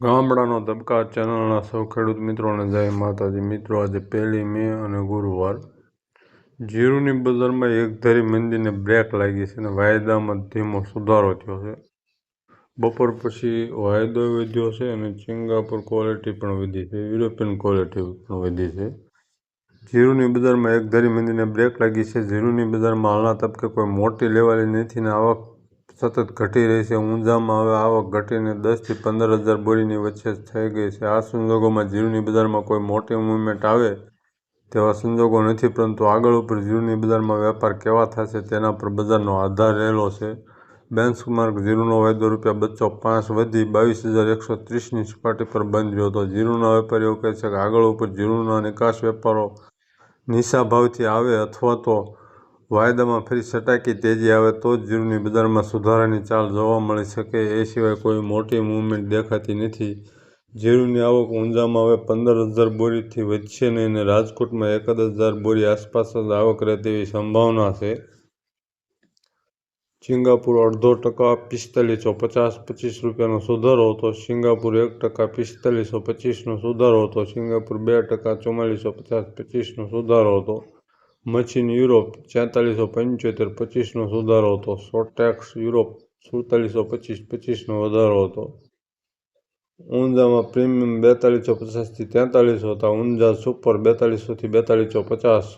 ગામડાનો તબકા ચેનલના સૌ ખેડૂત મિત્રોને જય માતાજી. મિત્રો, આજે પહેલી મે અને ગુરુવાર. જીરુની બજારમાં એક ધરી મંદીને બ્રેક લાગી છે અને વાયદામાં ધીમો સુધારો થયો છે. બપોર પછી વાયદો વધ્યો છે અને સિંગાપુર ક્વોલિટી પણ વધી છે. યુરોપિયન ક્વોલિટી પણ વધી છે. જીરુની બજારમાં એક ધરી મંદીને બ્રેક લાગી છે. જીરુની બજારમાં હાલના તબકે કોઈ મોટી લેવાલી નથી ને આવક સતત ઘટી રહી છે. ઊંઝામાં હવે આવક ઘટીને દસથી પંદર હજાર બોરીની વચ્ચે થઈ ગઈ છે. આ સંજોગોમાં જીરુની બજારમાં કોઈ મોટી મૂવમેન્ટ આવે તેવા સંજોગો નથી, પરંતુ આગળ ઉપર જીરુની બજારમાં વેપાર કેવા થશે તેના પર બજારનો આધાર રહેલો છે. બેન્ચમાર્ક જીરુનો વાયદો રૂપિયા બચ્ચો પાંચ વધી બાવીસ હજાર એકસો ત્રીસની સપાટી પર બંધ રહ્યો હતો. જીરુના વેપારીઓ કહે છે કે આગળ ઉપર જીરુના નિકાસ વેપારો નિશા ભાવથી આવે અથવા તો વાયદામાં ફરી સટાકી તેજી આવે તો જ જીરુની બજારમાં સુધારાની ચાલ જોવા મળી શકે. એ સિવાય કોઈ મોટી મૂવમેન્ટ દેખાતી નથી. જીરુની આવક ઊંઝામાં હવે પંદર હજાર બોરીથી વધશે નહીં અને રાજકોટમાં એકાદ હજાર બોરી આસપાસ જ આવક રહે તેવી સંભાવના છે. સિંગાપુર અડધો ટકા પિસ્તાલીસો પચાસ પચીસ રૂપિયાનો સુધારો હતો. સિંગાપુર એક ટકા પિસ્તાલીસો પચીસનો સુધારો હતો. સિંગાપુર બે ટકા ચુમ્માલીસો પચાસ પચીસનો સુધારો હતો. મચીન યુરોપ છેતાલીસો પંચોતેર, પચીસનો સુધારો હતો. સોટેક્સ યુરોપ સુડતાલીસો પચીસ, પચીસનો વધારો હતો. ઊંઝામાં પ્રીમિયમ બેતાલીસો પચાસથી તેતાલીસો હતા. ઊંઝા સુપર બેતાલીસોથી બેતાલીસો પચાસ.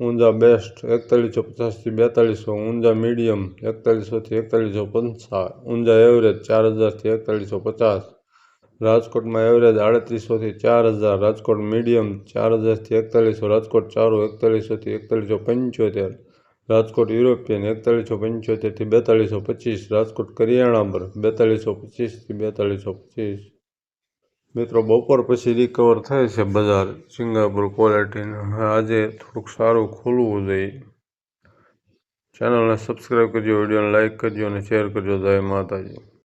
ઊંઝા બેસ્ટ એકતાલીસો પચાસથી બેતાલીસો. ઊંઝા મીડિયમ એકતાલીસોથી એકતાલીસો પંચા ઊંઝા એવરેજ ચાર હજારથી એકતાલીસો પચાસ. રાજકોટમાં એવરેજ આડત્રીસોથી ચાર હજાર, રાજકોટ મીડિયમ ચાર હજારથી એકતાલીસો, રાજકોટ ચારો એકતાલીસોથી એકતાલીસો પંચોતેર, રાજકોટ યુરોપિયન એકતાલીસો પંચોતેરથી બેતાલીસો પચીસ, રાજકોટ કરિયાણા પર બેતાલીસો પચીસથી બેતાલીસો પચીસ. મિત્રો, બપોર પછી રિકવર થાય છે બજાર. સિંગાપુર ક્વોલિટીનું આજે થોડુંક સારું ખુલવું જોઈએ. ચેનલને સબસ્ક્રાઈબ કરજો, વિડીયોને લાઇક કરજો અને શેર કરજો. જય માતાજી.